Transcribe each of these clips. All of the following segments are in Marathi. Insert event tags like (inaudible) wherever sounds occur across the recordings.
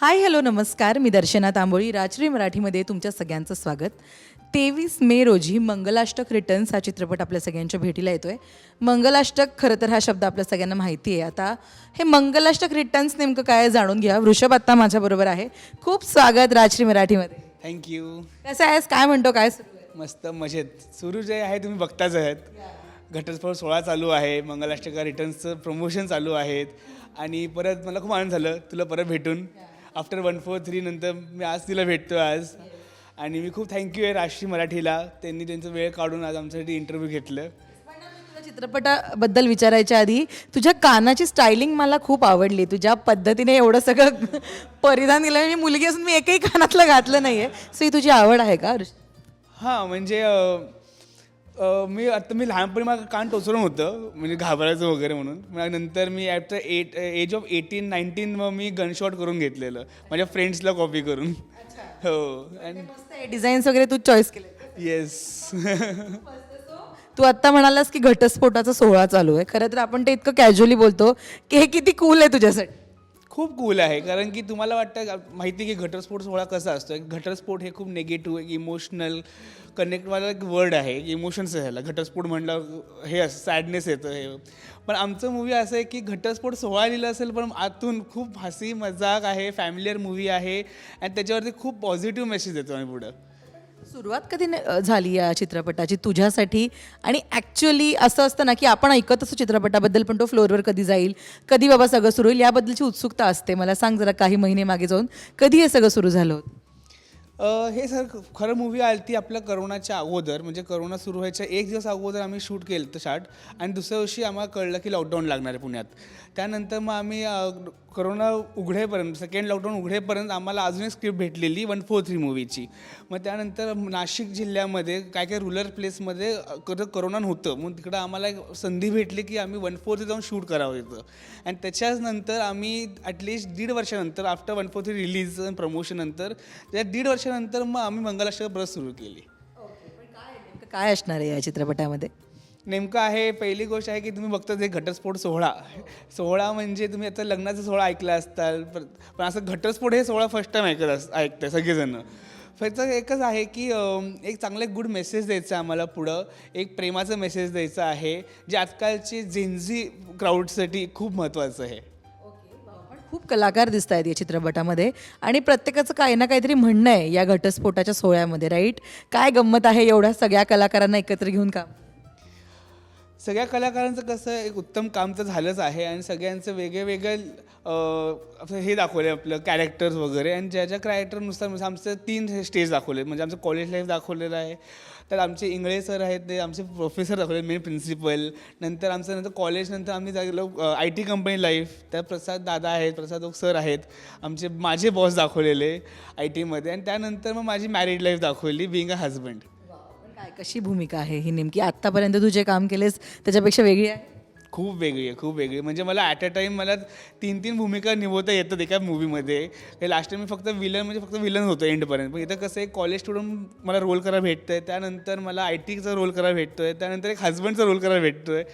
हाय हॅलो नमस्कार. मी दर्शना तांबोळी. राजश्री मराठीमध्ये तुमच्या सगळ्यांचं स्वागत. तेवीस मे रोजी मंगलाष्टक रिटर्न्स हा चित्रपट आपल्या सगळ्यांच्या भेटीला येतोय. मंगलाष्टक खरं तर हा शब्द आपल्या सगळ्यांना माहिती आहे. आता हे मंगलाष्टक रिटर्न्स नेमकं काय आहे जाणून घ्या. वृषभ आत्ता माझ्याबरोबर आहे. खूप स्वागत राजश्री मराठीमध्ये. थँक्यू कसं आहेस? काय म्हणतो? काय आहे? मस्त मजेत. सुरू जे आहे तुम्ही बघताच आहात. घटस्फोट सोहळा चालू आहे. मंगलाष्टका रिटर्न्सचं प्रमोशन चालू आहेत. आणि परत मला खूप आनंद झालं. तुला परत भेटून. आफ्टर वन फोर थ्री नंतर मी आज तिला भेटतो आज. आणि मी खूप थँक्यू आहे राष्ट्रीय मराठीला. त्यांनी त्यांचा वेळ काढून आज आमच्यासाठी इंटरव्ह्यू घेतलं. तुला चित्रपटाबद्दल विचारायच्या आधी तुझ्या कानाची स्टायलिंग मला खूप आवडली. तुझ्या पद्धतीने एवढं सगळं (laughs) परिधान केलं. मी मुलगी असून मी एकही कानातलं घातलं नाहीये. सो ही तुझी आवड आहे का हां म्हणजे मी आता मी लहानपणी माझं कान टोचलं होतं म्हणजे घाबरायचं वगैरे म्हणून. मग नंतर मी after at age of eighteen nineteen मग मी गनशॉट करून घेतलेलं. माझ्या फ्रेंड्सला कॉपी करून. हो आणि मस्त आहे. डिझाईन्स वगैरे (laughs) तू चॉईस केले येस तू आत्ता म्हणालास की घटस्फोटाचा सोहळा चालू आहे. खरं तर आपण ते इतकं कॅज्युअली बोलतो की हे किती कूल आहे तुझ्यासाठी. खूप कूल आहे. कारण की तुम्हाला वाटतं माहिती आहे की घटस्फोट सोहळा कसा असतो? एक घटस्फोट हे खूप निगेटिव्ह एक इमोशनल कनेक्टवाला एक वर्ड आहे. इमोशन्स झाला ह्याला. घटस्फोट म्हणलं हे असं सॅडनेस येतं हे. पण आमचं मूवी असं आहे की घटस्फोट सोहळा लिहिलं असेल पण आतून खूप हसी मजाक आहे फॅमिलीअर मूवी आहे. आणि त्याच्यावरती खूप पॉझिटिव्ह मेसेज देतो आम्ही पुढं. सुरुवात कधी न- झाली या चित्रपटाची तुझ्यासाठी? आणि ॲक्च्युअली असं असतं ना की आपण ऐकत असतो चित्रपटाबद्दल पण तो फ्लोअरवर कधी जाईल? कधी बाबा सगळं सुरू होईल? याबद्दलची उत्सुकता असते. मला सांग जरा काही महिने मागे जाऊन कधी हे सगळं सुरू झालं होतं? हे सर खरं मूवी आली ती आपल्या करोनाच्या अगोदर. म्हणजे करोना सुरू व्हायच्या एक दिवस अगोदर आम्ही शूट केलं होतं शार्ट आणि दुसऱ्या दिवशी आम्हाला कळलं की लॉकडाऊन लागणार आहे पुण्यात. त्यानंतर मग आम्ही करोना उघडेपर्यंत सेकंड लॉकडाऊन उघडेपर्यंत आम्हाला अजून एक स्क्रिप्ट भेटलेली वन फोर थ्री मूवीची मग त्यानंतर नाशिक जिल्ह्यामध्ये काय काय रुरल प्लेसमध्ये कधी करोना नव्हतं. मग तिकडं आम्हाला एक संधी भेटली की आम्ही वन फोर थ्री जाऊन शूट करावं येतं आणि त्याच्याच नंतर आम्ही ॲटलिस्ट दीड वर्षानंतर after one four three release आणि प्रमोशननंतर त्या दीड वर्षानंतर मग आम्ही मंगलाष्टक परत सुरू केली. काय असणार आहे या चित्रपटामध्ये? नेमकं आहे पहिली गोष्ट आहे की तुम्ही बघता ते घटस्फोट सोहळा सोहळा म्हणजे तुम्ही आता लग्नाचा सोहळा ऐकला असताल पण पण असं घटस्फोट हे सोहळा फर्स्ट टाईम ऐकत अस ऐकतं सगळेजणं. फक्त एकच आहे की एक चांगलं गुड मेसेज द्यायचं आहे आम्हाला पुढं. एक प्रेमाचं मेसेज द्यायचं आहे जे आजकालचे जेन्झी क्राऊडसाठी खूप महत्त्वाचं आहे. खूप कलाकार दिसत आहेत या चित्रपटामध्ये. आणि प्रत्येकाचं काही ना काहीतरी म्हणणं आहे या घटस्फोटाच्या सोहळ्यामध्ये राईट काय गंमत आहे एवढ्या सगळ्या कलाकारांना एकत्र घेऊन काम सगळ्या कलाकारांचं कसं एक उत्तम काम तर झालंच आहे आणि सगळ्यांचं वेगळे वेगळे हे दाखवले आपलं कॅरेक्टर्स वगैरे. आणि ज्या ज्या कॅरेक्टरनुसार म्हणजे आमचं तीन स्टेज दाखवले म्हणजे आमचं कॉलेज लाईफ दाखवलेलं आहे. तर आमचे इंगळे सर आहेत ते आमचे प्रोफेसर दाखवले मेन प्रिन्सिपल नंतर आमचं नंतर कॉलेज नंतर आम्ही गेलो आय टी कंपनी लाईफ त्या प्रसाद दादा आहेत प्रसाद सर आहेत. आमचे माझे बॉस दाखवलेले आय टीमध्ये आणि त्यानंतर मग माझी मॅरिड लाईफ दाखवली बिंग अ हजबंड काय कशी भूमिका आहे? ही नेमकी आत्तापर्यंत तू जे काम केलेस त्याच्यापेक्षा वेगळी आहे? खूप वेगळी आहे खूप वेगळी. म्हणजे मला ॲट अ टाईम मला तीन तीन भूमिका निभवता येतात एका मूवीमध्ये लास्ट टाइम मी फक्त विलन म्हणजे फक्त विलन होतो एंडपर्यंत पण इथं कसं आहे कॉलेज स्टुडंट मला रोल करायला भेटतं आहे त्यानंतर मला आय टीचा रोल करायला भेटतो आहे त्यानंतर एक हजबंडचा रोल करायला भेटतो आहे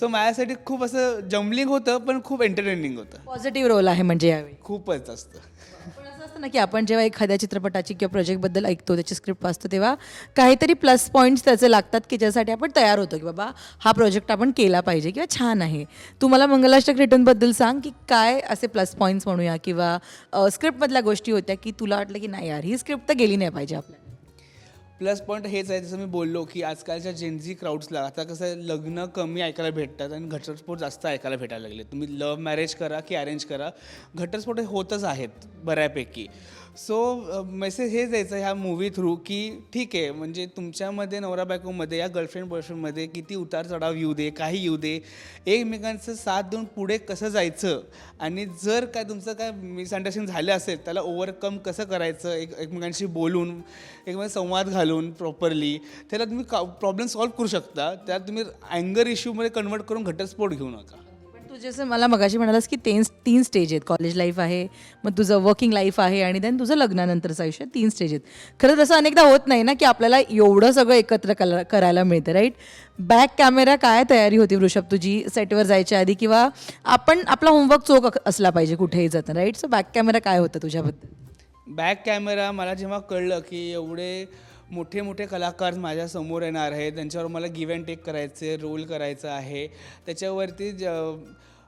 सो माझ्यासाठी खूप असं जम्बलिंग होतं पण खूप एंटरटेनिंग होतं. पॉझिटिव्ह रोल आहे म्हणजे यावेळी. खूपच असतं. असतं ना की आपण जेव्हा एखाद्या चित्रपटाची किंवा प्रोजेक्टबद्दल ऐकतो त्याची स्क्रिप्ट वाचतो तेव्हा काहीतरी प्लस पॉईंट्स त्याचे लागतात की ज्यासाठी आपण तयार होतो की बाबा हा प्रोजेक्ट आपण केला पाहिजे किंवा छान आहे. तू मला मंगलाष्टक रिटर्नबद्दल सांग की काय असे प्लस पॉईंट्स म्हणूया किंवा स्क्रिप्टमधल्या गोष्टी होत्या की तुला वाटलं की नाही यार ही स्क्रिप्ट तर गेली नाही पाहिजे आपल्याला. प्लस पॉईंट हेच आहे जसं मी बोललो की आजकालच्या जेनझी क्राऊड्सला आता कसं आहे, लग्न कमी ऐकायला भेटतात आणि घटस्फोट जास्त ऐकायला भेटायला लागले तुम्ही लव्ह मॅरेज करा की अरेंज करा घटस्फोट हे होतच आहेत बऱ्यापैकी. सो मेसेज हेच द्यायचं ह्या मूवी थ्रू की ठीक आहे म्हणजे तुमच्यामध्ये नवरा बायकोमध्ये या गर्लफ्रेंड बॉयफ्रेंडमध्ये किती उतार चढाव येऊ दे काही येऊ दे एकमेकांचं साथ देऊन पुढे कसं जायचं? आणि जर काय तुमचं काय मिसअंडरस्टँडिंग झालं असेल त्याला ओव्हरकम कसं करायचं? एक एकमेकांशी बोलून एकमेकांना संवाद घालून प्रॉपरली त्याला तुम्ही का प्रॉब्लेम सॉल्व्ह करू शकता. त्यात तुम्ही अँगर इश्यूमध्ये कन्वर्ट करून घटस्फोट घेऊ नका. तू जसं मला मगाशी म्हणालास की तीन तीन स्टेज आहेत. कॉलेज लाईफ आहे मग तुझं वर्किंग लाईफ आहे आणि देन तुझं लग्नानंतरचं आयुष्य तीन स्टेज आहेत. खरं तसं अनेकदा होत नाही ना की आपल्याला एवढं सगळं एकत्र कला करायला मिळतं राईट बॅक कॅमेरा काय तयारी होती वृषभ तुझी? सेटवर जायच्या आधी किंवा आपण आपला होमवर्क चोख असला पाहिजे कुठेही जाताना राईट सो बॅक कॅमेरा काय होतं तुझ्याबद्दल? बॅक कॅमेरा मला जेव्हा कळलं की एवढे मोठे मोठे कलाकार माझ्यासमोर येणार आहेत. त्यांच्यावर मला गिव्ह अँड टेक करायचे रोल करायचं आहे. त्याच्यावरती ज-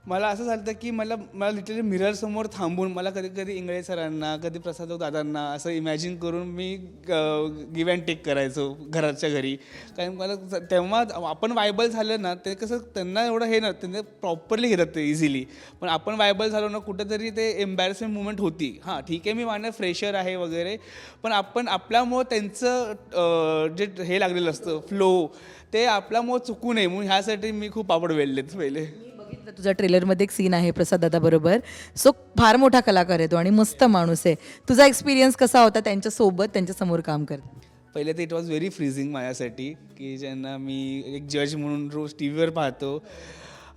मला असं झालं की मला मला लिटरली मिररसमोर थांबून मला कधी कधी इंगळे सरांना कधी प्रसाद दादांना असं इमॅजिन करून मी गिव्ह अँड टेक करायचो घराच्या घरी. कारण मला तेव्हा आपण वायबल झालं ना ते कसं त्यांना एवढं हे ना त्यांना प्रॉपरली घेतात ते इझिली पण आपण वायबल झालो ना कुठेतरी ते एम्बॅरसिंग मुवमेंट होती. हां ठीक आहे मी मान्य फ्रेशर आहे वगैरे पण आपण आपल्यामुळं त्यांचं जे हे लागलेलं असतं फ्लो ते आपल्यामुळं चुकू नये म्हणून ह्यासाठी मी खूप आवड वेळलेत पहिले. बघितलं तुझ्या ट्रेलरमध्ये एक सीन आहे प्रसाद दादा बरोबर. सो फार मोठा कलाकार आहे तो आणि मस्त माणूस आहे. तुझा एक्सपिरियन्स कसा होता त्यांच्यासोबत त्यांच्यासमोर काम करता? पहिले तर इट वॉज व्हेरी फ्रीझिंग माझ्यासाठी की ज्यांना मी एक जज म्हणून रोज टी व्हीवर पाहतो.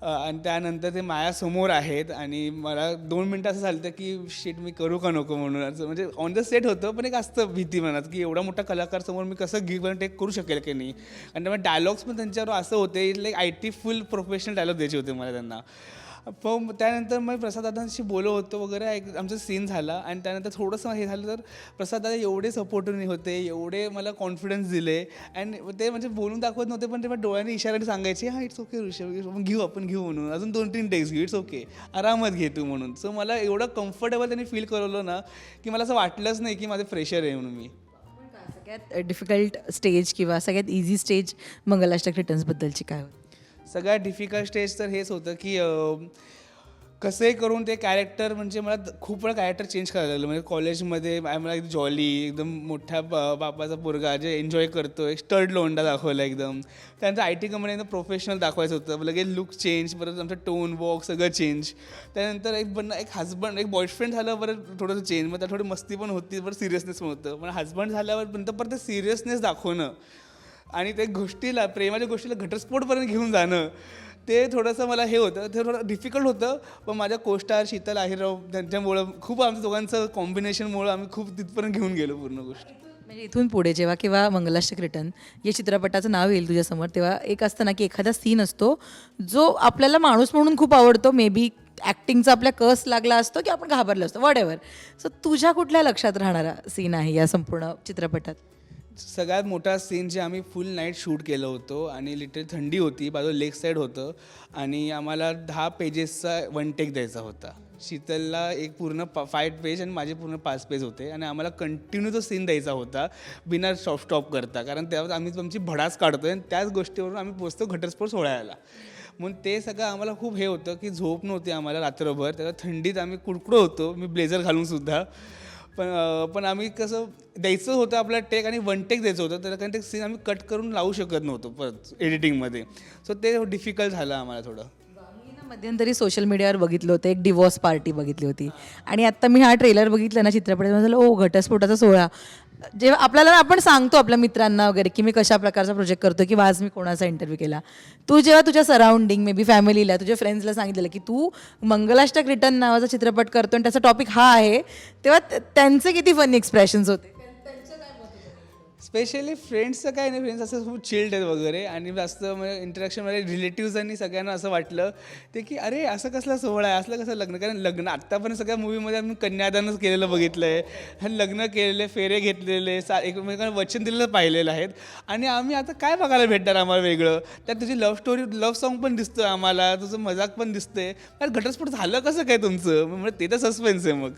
आणि त्यानंतर ते माझ्यासमोर आहेत आणि मला दोन मिनटं असं झालं की शीट मी करू का नको म्हणून? असं म्हणजे ऑन द सेट होतं पण एक असतं भीती मनात की एवढा मोठा कलाकार समोर मी कसं गिव्ह अँड टेक करू शकेल की नाही? आणि त्यामुळे डायलॉग्स पण त्यांच्यावर असं होते like I T full professional dialogue द्यायचे होते मला त्यांना. पण त्यानंतर मग प्रसाददादांशी बोलत होतो वगैरे एक आमचा सीन झाला. आणि त्यानंतर थोडंसं हे झालं तर प्रसाददादा एवढे सपोर्टिव्ह होते एवढे मला कॉन्फिडन्स दिले. अँड ते म्हणजे बोलून दाखवत नव्हते पण ते डोळ्याने इशाऱ्याने सांगायचे हां इट्स ओके ऋषभ घेऊ आपण घेऊ म्हणून. अजून दोन तीन टेक्स घेऊ इट्स ओके आरामात घे तू म्हणून. सो मला एवढं कम्फर्टेबल त्यांनी फील करवलं ना की मला असं वाटलंच नाही की माझं फ्रेशर आहे म्हणून मी. सगळ्यात डिफिकल्ट स्टेज किंवा सगळ्यात इझी स्टेज मंगलाष्टक रिटर्न्सबद्दलची काय होती? सगळ्यात डिफिकल्ट स्टेज तर हेच होतं की कसंही करून ते कॅरेक्टर म्हणजे मला खूप वेळा कॅरेक्टर चेंज करायला लागलं. म्हणजे कॉलेजमध्ये मला एकदम जॉली एकदम मोठ्या बा- बापाचा पोरगा जे एन्जॉय करतो एक स्टर्ड लोंडा दाखवला एकदम. त्यानंतर आय टी कंपनी एकदम प्रोफेशनल दाखवायचं होतं. लगेच लुक चेंज परत आमचं टोन वॉक सगळं चेंज त्यानंतर एक बन एक हजबंड एक बॉयफ्रेंड झालं परत थोडंसं चेंज मग त्या थोडी मस्ती पण होती परत सिरियसनेस पण होतं. पण हजबंड झाल्यावर नंतर परत ते सिरियसनेस दाखवणं. आणि ते गोष्टीला प्रेमाच्या गोष्टीला घटस्फोटपर्यंत घेऊन जाणं ते थोडंसं मला हे होतं. ते थोडं डिफिकल्ट होतं पण माझ्या कोस्टार शीतल आहिरराव त्यांच्यामुळं खूप आमच्या दोघांचं कॉम्बिनेशनमुळं आम्ही खूप तिथपर्यंत घेऊन गेलो पूर्ण गोष्ट. म्हणजे इथून पुढे जेव्हा किंवा मंगलाष्टक रिटर्न या चित्रपटाचं नाव येईल तुझ्यासमोर तेव्हा एक असतं ना की एखादा सीन असतो जो आपल्याला माणूस म्हणून खूप आवडतो मे बी ॲक्टिंगचा आपल्या कस लागला असतो की आपण घाबरलो असतो वॉट एव्हर सो तुझ्या कुठल्या लक्षात राहणारा सीन आहे या संपूर्ण चित्रपटात? सगळ्यात मोठा सीन जे आम्ही फुल नाईट शूट केलं होतं आणि लिटरली थंडी होती बाजू लेक साईड होतं आणि आम्हाला दहा पेजेसचा वन टेक द्यायचा होता. शीतलला एक पूर्ण पा फाईव्ह पेज आणि माझे पूर्ण पाच पेज होते आणि आम्हाला कंटिन्यू तो सीन द्यायचा होता बिना स्टॉप स्टॉप करता. कारण त्यावर आम्ही आमची भडास काढतो आणि त्याच गोष्टीवरून आम्ही पोचतो घटस्फोट सोहळ्याला. म्हणून ते सगळं आम्हाला खूप हे होतं की झोप नव्हती आम्हाला रात्रभर त्याला थंडीत आम्ही कुडकुडो होतो मी ब्लेझर घालून सुद्धा. पण पण आम्ही कसं द्यायचं होतं आपला टेक आणि वन टेक द्यायचं होतं तर कारण ते सीन आम्ही कट करून लावू शकत नव्हतो परत एडिटिंगमध्ये सो ते डिफिकल्ट झालं आम्हाला थोडं. मध्यंतरी सोशल मीडियावर बघितलं होतं एक डिवॉर्स पार्टी बघितली होती. आणि आता मी हा ट्रेलर बघितला ना चित्रपटात झालं ओ घटस्फोटाचा सोहळा. जेव्हा आपल्याला आपण सांगतो आपल्या मित्रांना वगैरे की मी कशा प्रकारचा प्रोजेक्ट करतो किंवा आज मी कोणाचा इंटरव्ह्यू केला. तू जेव्हा तुझ्या सराउंडिंग मे बी फॅमिलीला तुझ्या फ्रेंड्सला सांगितलेलं की तू मंगलाष्टक रिटर्न नावाचा चित्रपट करतो आणि त्याचा टॉपिक हा आहे तेव्हा त्यांचे किती फनी एक्सप्रेशन्स होते. स्पेशली फ्रेंड्सचं काय नाही फ्रेंड्स असं खूप चिल्ड आहेत वगैरे. आणि जास्त म्हणजे इंटरॅक्शनमध्ये रिलेटिव्हजांनी आणि सगळ्यांना असं वाटलं ते की अरे असं कसला सोहळा आहे? असलं कसं लग्न? कारण लग्न आत्तापर्यंत सगळ्या मूवीमध्ये आम्ही कन्यादानच केलेलं बघितलं आहे लग्न केलेले फेरे घेतलेले सा एकमेकांना वचन दिलेलं पाहिलेलं आहेत. आणि आम्ही आता काय बघायला भेटणार आम्हाला वेगळं? त्यात तुझी लव्ह स्टोरी लव्ह सॉन्ग पण दिसतं आम्हाला तुझं मजाक पण दिसतंय. पण घटस्फोट झालं कसं काय तुमचं? म्हणजे ते तर सस्पेन्स आहे मग.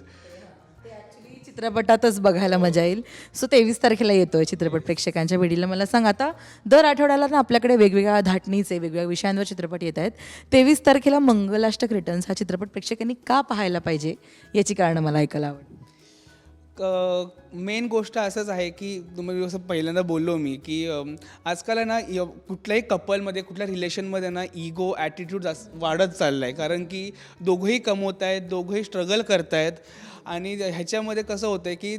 चित्रपटातच बघायला मजा येईल. सो तेवीस तारखेला येतोय चित्रपट प्रेक्षकांच्या भेटीला. मला सांग आता दर आठवड्याला ना आपल्याकडे वेगवेगळ्या धाटणीचे वेगवेगळ्या विषयांवर चित्रपट येत आहेत. तेवीस तारखेला मंगलाष्टक रिटर्न्स हा चित्रपट प्रेक्षकांनी का पाहायला पाहिजे याची कारणं मला ऐकायला आवडतील मेन गोष्ट असंच आहे की तुम्ही जसं पहिल्यांदा बोललो मी की आजकाल आहे ना य- कुठल्याही कपलमध्ये कुठल्या रिलेशनमध्ये ना इगो ॲटिट्यूड वाढत चालला आहे कारण की दोघंही कमवत आहेत दोघंही स्ट्रगल करत आहेत आणि ह्याच्यामध्ये कसं होतं आहे की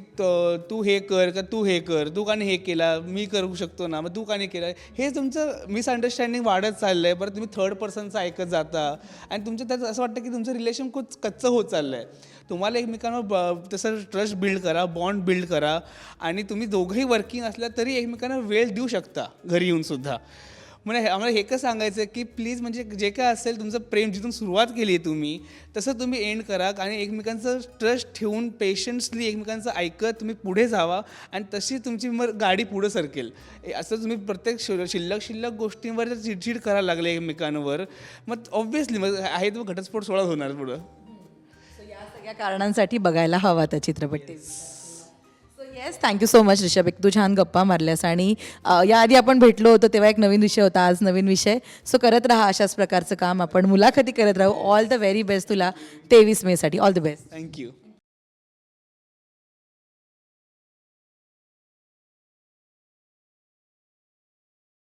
तू हे कर का तू हे कर तू का नाही हे केला मी करू शकतो ना मग तू का नाही केलं. हे तुमचं मिसअंडरस्टँडिंग वाढत चाललं आहे परत तुम्ही थर्ड पर्सनचं ऐकत जाता. आणि तुमचं त्यात असं वाटतं की तुमचं रिलेशन खूप कच्चं होत चाललं आहे तुम्हाला एकमेकांवर ब- तसं ट्रस्ट बिल्ड करा बॉन्ड बिल्ड करा. आणि तुम्ही दोघंही वर्किंग असल्या तरी एकमेकांना वेळ देऊ शकता घरी येऊन सुद्धा. म्हणजे आम्हाला हे कसं सांगायचं आहे की प्लीज म्हणजे जे काय असेल तुमचं प्रेम जिथून सुरुवात केली आहे तुम्ही तसं तुम्ही एंड करा आणि एकमेकांचं ट्रस्ट ठेवून पेशन्सली एकमेकांचं ऐकत तुम्ही पुढे जावा आणि तशी तुमची मग गाडी पुढं सरकेल. असं तुम्ही प्रत्येक शिल- शिल्लक शिल्लक गोष्टींवर जर चिडचिड करायला लागले एकमेकांवर मग ऑब्व्हियसली मग आहे तो घटस्फोट सोळा होणार पुढं. या सगळ्या कारणांसाठी बघायला हवा त्या चित्रपट yes thank you so much Rishabh एक तू छान गप्पा मारल्यास. आणि अ, याआधी आपण भेटलो होतो तेव्हा एक नवीन विषय होता आज नवीन विषय. सो करत राहा अशाच प्रकारचं काम. आपण मुलाखती करत राहू. ऑल द व्हेरी बेस्ट तुला तेवीस मेसाठी all the best thank you